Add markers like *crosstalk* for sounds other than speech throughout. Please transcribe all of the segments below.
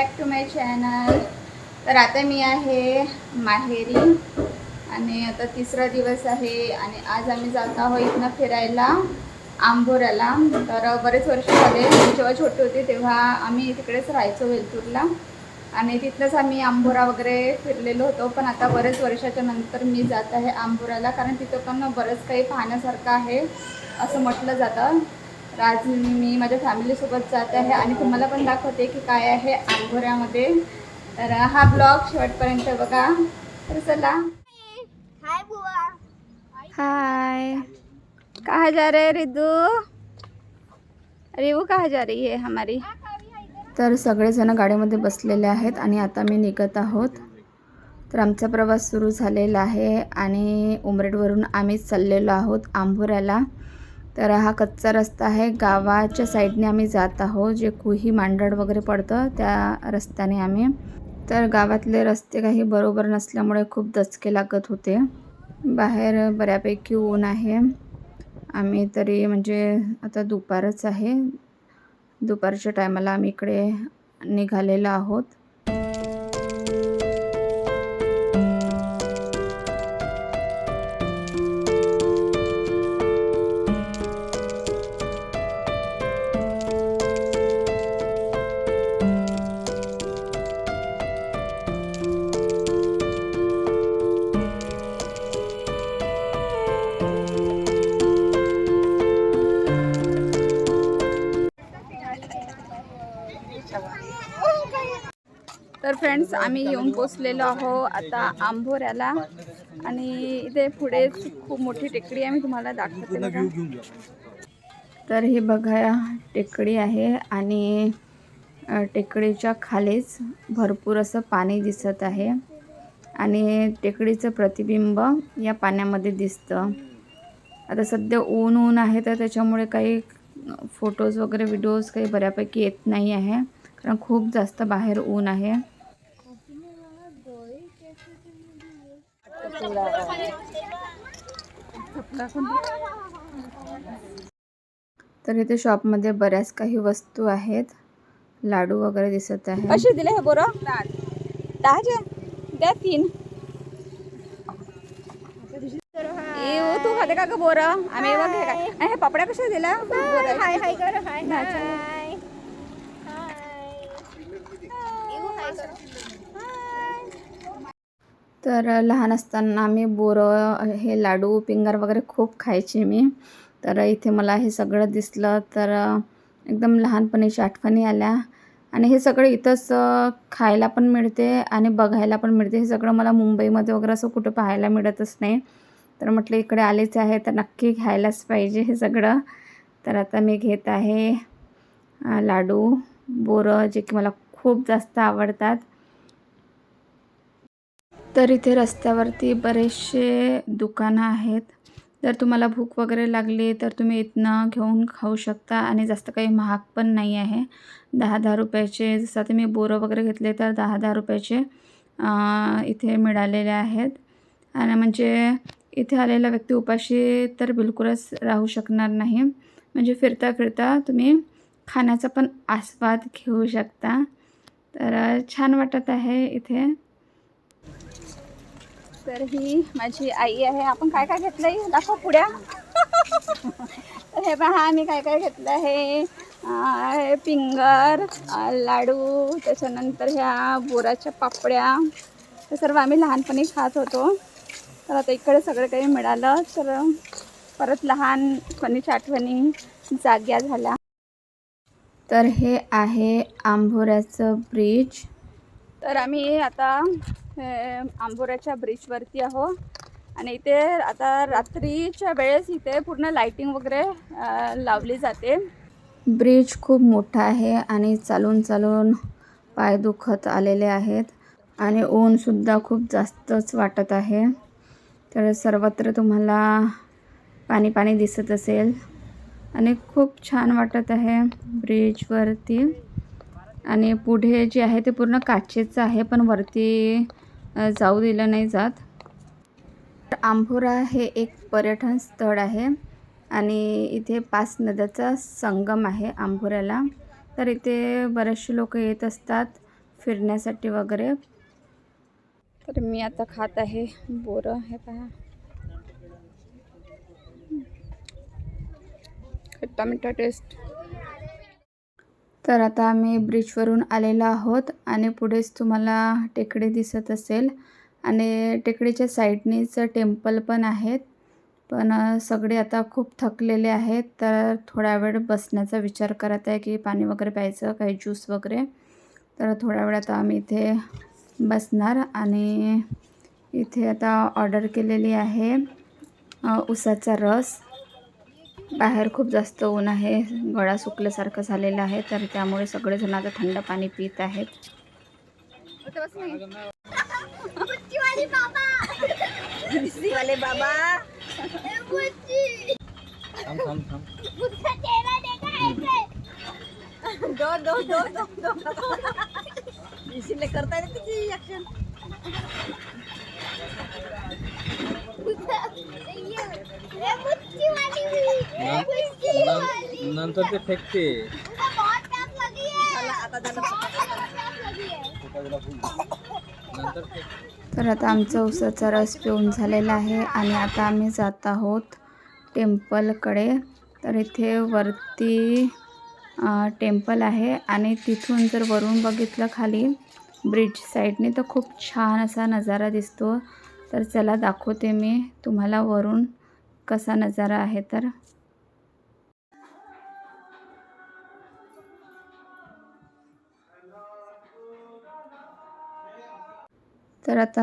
Back to my channel तर आता मी आहे माहेरी आणि आता तिसरा दिवस आहे आणि आज आम्ही जात आहोत इथनं फिरायला आंबोऱ्याला. तर बरेच वर्ष झाले जेव्हा छोटे होते तेव्हा आम्ही तिकडेच राहायचो वेलतूरला. आणि तिथलंच आम्ही आंबोरा वगैरे फिरलेलो होतो पण आता बरेच वर्षाच्या नंतर मी जात आहे आंबोऱ्याला कारण तिथं पण बरंच काही पाहण्यासारखं आहे असं म्हटलं जातं. आज मी माझ्या फॅमिलीसोबत जात आहे आणि तुम्हाला पण दाखवते की काय आहे आंबोऱ्यामध्ये. तर हा ब्लॉग शेवटपर्यंत बघा. तर चला. हाय बुवा. हाय कहाँ जा रहे रिदू? रिवू कहाँ जा रही है हमारी? तर सगळेजण गाडीमध्ये बसलेले आहेत आणि आता मी निघत आहोत. तर आमचा प्रवास सुरू झालेला आहे आणि उमरेडवरून आम्ही चाललेलो आहोत आंबोऱ्याला. तर हा कच्चा रस्ता आहे. गावाच्या साईडने आम्ही जात आहोत. जे कुही मांडड वगैरे पडतं त्या रस्त्याने आम्ही. तर गावातले रस्ते काही बरोबर नसल्यामुळे खूप दचके लागत होते. बाहेर बऱ्यापैकी ऊन आहे. आम्ही तरी म्हणजे आता दुपारच आहे. दुपारच्या टायमाला आम्ही इकडे निघालेलो आहोत. फ्रेंड्स आम्ही येऊन पोचलेलो आहो आता आंबोऱ्याला. आणि इथे पुढे खूप मोठी टेकडी आहे मी तुम्हाला दाखवते बघा. तर ही बघा टेकडी आहे आणि टेकडीच्या खालीच भरपूर असं पाणी दिसत आहे. आणि टेकडीचं प्रतिबिंब या पाण्यामध्ये दिसतं. आता सध्या ऊन ऊन आहे तर त्याच्यामुळे काही फोटोज वगैरे व्हिडिओज काही बऱ्यापैकी येत नाही आहे. कारण खूप जास्त बाहेर ऊन आहे. तर इथे शॉपमध्ये बऱ्याच काही वस्तू आहेत. लाडू वगैरे दिसत आहे कसे दिले हे बोरा? दहाचे द्या तीन. तू खाते का ग बोरा? आम्ही हे पापड्या कशा दिल्या? हाय हाय कर हाय दहाच्या. हाय इऊ हाय कर तर लहान असताना मी बोरं हे लाडू पिंगार वगैरे खूप खायचे मी. तर इथे मला हे सगळं दिसलं तर एकदम लहानपणीच्या आठवणी आल्या. आणि हे सगळं इथंच खायला पण मिळते आणि बघायला पण मिळते. हे सगळं मला मुंबईमध्ये वगैरे असं कुठं पाहायला मिळतच नाही. तर म्हटलं इकडे आलेच आहे तर नक्की घ्यायलाच पाहिजे हे सगळं. तर आता मी घेत आहे लाडू बोरं जे की मला खूप जास्त आवडतात. तर इथे रस्त्यावरती बरेचसे दुकानं आहेत. जर तुम्हाला भूक वगैरे लागली तर तुम्ही इथनं घेऊन खाऊ शकता आणि जास्त काही महाग पण नाही आहे. दहा दहा रुपयाचे जसं आता मी बोरं वगैरे घेतले तर दहा दहा रुपयाचे इथे मिळालेले आहेत. आणि म्हणजे इथे आलेला व्यक्ती उपाशी तर बिलकुलच राहू शकणार नाही. म्हणजे फिरता फिरता तुम्ही खाण्याचा पण आस्वाद घेऊ शकता. तर छान वाटत आहे इथे. तर ही माझी आई आहे. आपण काय काय घेतलंय? दाखव पुढ्या. *laughs* तर हे पहा मी काय काय घेतलं आहे? हे पिंगर लाडू त्याच्यानंतर ह्या बोराच्या पापड्या. हे सर्व आम्ही लहानपणी खात होतो. तर आता इकडे सगळं काही मिळालं. तर परत लहानपणीच्या आठवणी जाग्या झाल्या. तर हे आहे आंभोऱ्याचं ब्रिज तर आम्ही आता आंबोऱ्याच्या ब्रिजवरती आहो आणि इथे आता रात्रीच्या वेळेस इथे पूर्ण लाईटिंग वगैरे लावली जाते. ब्रिज खूप मोठा आहे आणि चालून चालून पाय दुखत आलेले आहेत. आणि ऊनसुद्धा खूप जास्तच वाटत आहे. तर सर्वत्र तुम्हाला पाणी पाणी दिसत असेल. आणि खूप छान वाटत आहे ब्रिजवरती आणि पुढे जे आहे ते पूर्ण काचेचं आहे पण वरती जाऊ दिलं नाही जात. तर आंभोरा हे एक पर्यटन स्थळ आहे आणि इथे पाच नद्याचा संगम आहे आंभोऱ्याला. तर इथे बरेचसे लोक येत असतात फिरण्यासाठी वगैरे. तर मी आता खात आहे बोरं हे पहा. खट्टा मिठा टेस्ट. तर आता आम्ही ब्रिजवरून आलेलो आहोत आणि पुढेच तुम्हाला टेकडी दिसत असेल. आणि टेकडीच्या साईडनेच टेम्पल पण आहेत पण सगळे आता खूप थकलेले आहेत. तर थोडा वेळ बसण्याचा विचार करत आहे की पाणी वगैरे प्यायचं काही ज्यूस वगैरे. तर थोड्या वेळ आता आम्ही इथे बसणार आणि इथे आता ऑर्डर केलेली आहे उसाचा रस. बाहेर खूप जास्त ऊन आहे. गळा सुकल्यासारखं झालेलं आहे तर त्यामुळे सगळेजण आता थंड पाणी पित आहेत. बुच्चीवाली बाबा! वाले बाबा! ए, बुच्ची! थांब थांब थांब बुच्चा चेहरा देखा ऐसे! दो दो दो दो दो। इसीलिए करता नंतर ते फेकते तर आता आमचा उसाचा रस पिऊन झालेला आहे आणि आता आम्ही जात आहोत टेम्पलकडे. तर इथे वरती टेम्पल आहे आणि तिथून जर वरून बघितलं खाली ब्रिज साईडने तर खूप छान असा नजारा दिसतो. तर चला दाखवते मी तुम्हाला वरून कसा नजारा आहे तर. तर आता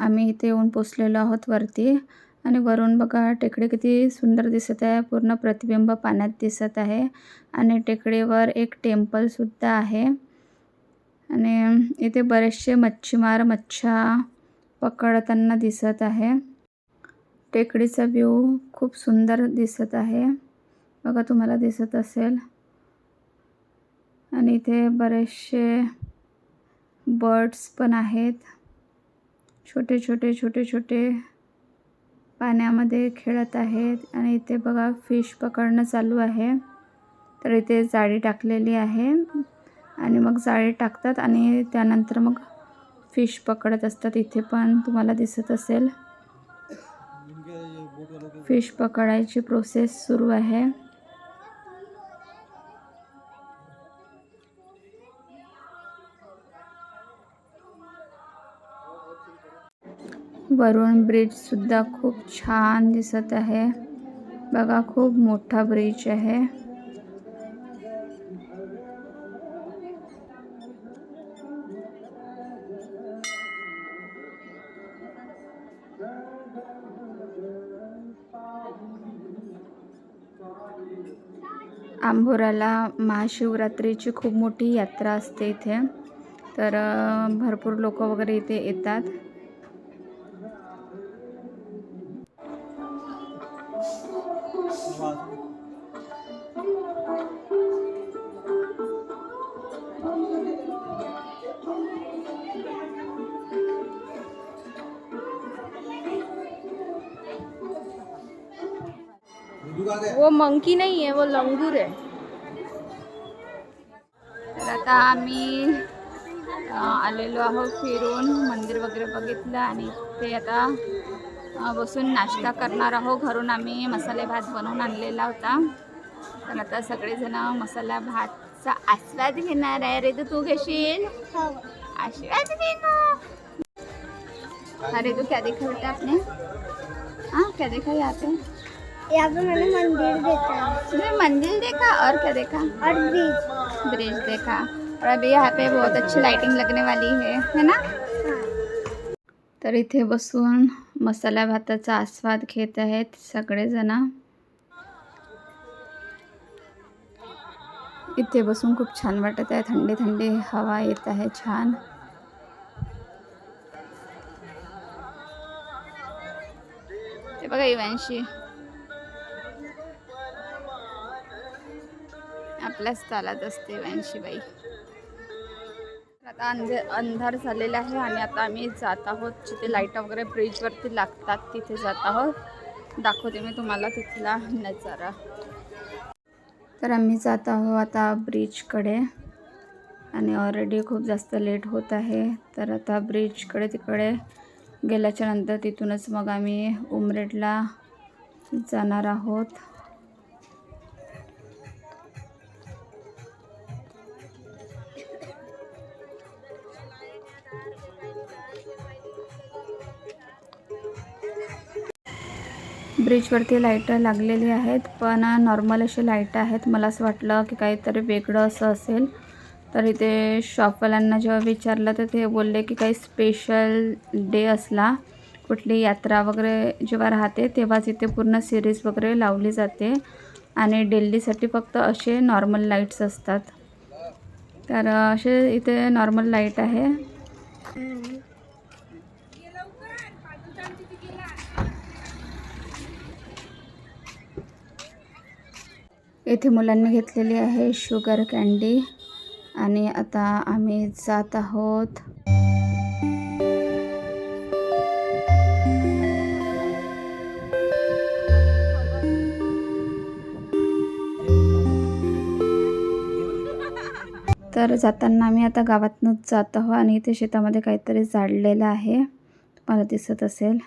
आम्ही इथे येऊन पोचलेलो आहोत वरती आणि वरून बघा टेकडी किती सुंदर दिसत आहे. पूर्ण प्रतिबिंब पाण्यात दिसत आहे आणि टेकडीवर एक टेम्पलसुद्धा आहे. आणि इथे बरेचसे मच्छीमार मच्छा पकडताना दिसत आहे. टेकडीचा व्ह्यू खूप सुंदर दिसत आहे. बघा तुम्हाला दिसत असेल. आणि इथे बरेचसे बर्ड्स पण आहेत. छोटे छोटे छोटे छोटे पाण्यामध्ये खेळत आहेत. आणि इथे बघा फिश पकडणं चालू आहे. तर इथे जाळी टाकलेली आहे. आणि मग जाळी टाकतात आणि त्यानंतर मग फ़िश पकडत असतात तुम्हाला दिसत फ़िश पकडायची प्रोसेस सुरू आहे. वरुण ब्रिज सुद्धा खूप छान दिसत आहे. बघा, खूप मोठा ब्रिज आहे. आंबोराला महाशिवरात्रीची खूप मोठी यात्रा असते इथे. तर भरपूर लोक वगैरे इथे येतात. वो मंकी नहीं है वो लंगूर है। तर आता आम्ही आलेलो आहोत फिरून मंदिर वगैरे बघितलं आणि ते आता बसून नाश्ता करणार आहोत. घरून आम्ही मसाले भात बनवून आणलेला होता. तर आता सगळेजण मसाला भातचा आस्वाद घेणार आहे. रे तू घेशील? आस्वाद घेणार अरे तू क्या देखा बेटा आपने हाँ क्या देखा यहाँ पे यहाँ पे मैंने मंदिर देखा तुमने मंदिर देखा और क्या देखा? और ब्रिज। ब्रिज देखा। और अभी यहाँ पे बहुत अच्छी लाइटिंग लगने वाली है है ना? तर इथे बसून मसाला भाताचा आस्वाद घेत आहेत सगळेजण इथे बसून खूप छान वाटत आहे. थंडी थंडी हवा येत आहे छान. ते बघा इवांशी आपल्याच चालत असते इवांशी आता अंध अंधार झालेला आहे आणि आता आम्ही जात आहोत जिथे लाइट वगैरे ब्रिजवरती लागतात तिथे जात आहोत. दाखवते मी तुम्हाला तिथला नजारा. तर आम्ही जात आहोत आता ब्रिजकडे आणि ऑलरेडी खूप जास्त लेट होत आहे. तर आता ब्रिजकडे तिकडे गेल्याच्यानंतर तिथूनच मग आम्ही उमरेडला जाणार आहोत. ब्रिजवरती लाइट लागलेली आहेत पण नॉर्मल असे लाइट आहेत. मला असं वाटलं की काहीतरी वेगळं असं असेल. तर इथे शॉपवाल्यांना जेव्हा विचारलं तर ते बोलले की काही स्पेशल डे असला. कुठली यात्रा वगैरे जेव्हा राहते तेव्हाच इथे पूर्ण सिरीज वगैरे लावली जाते. आणि डेल्लीसाठी फक्त असे नॉर्मल लाईट्स असतात. तर असे इथे नॉर्मल लाइट आहे. येथे मुलांनी घेतलेली आहे शुगर कॅन्डी आणि आता आम्ही जात आहोत. तर जाताना आम्ही आता गावातनंच जात आहोत आणि इथे शेतामध्ये काहीतरी जाडलेलं आहे. मला दिसत असेल.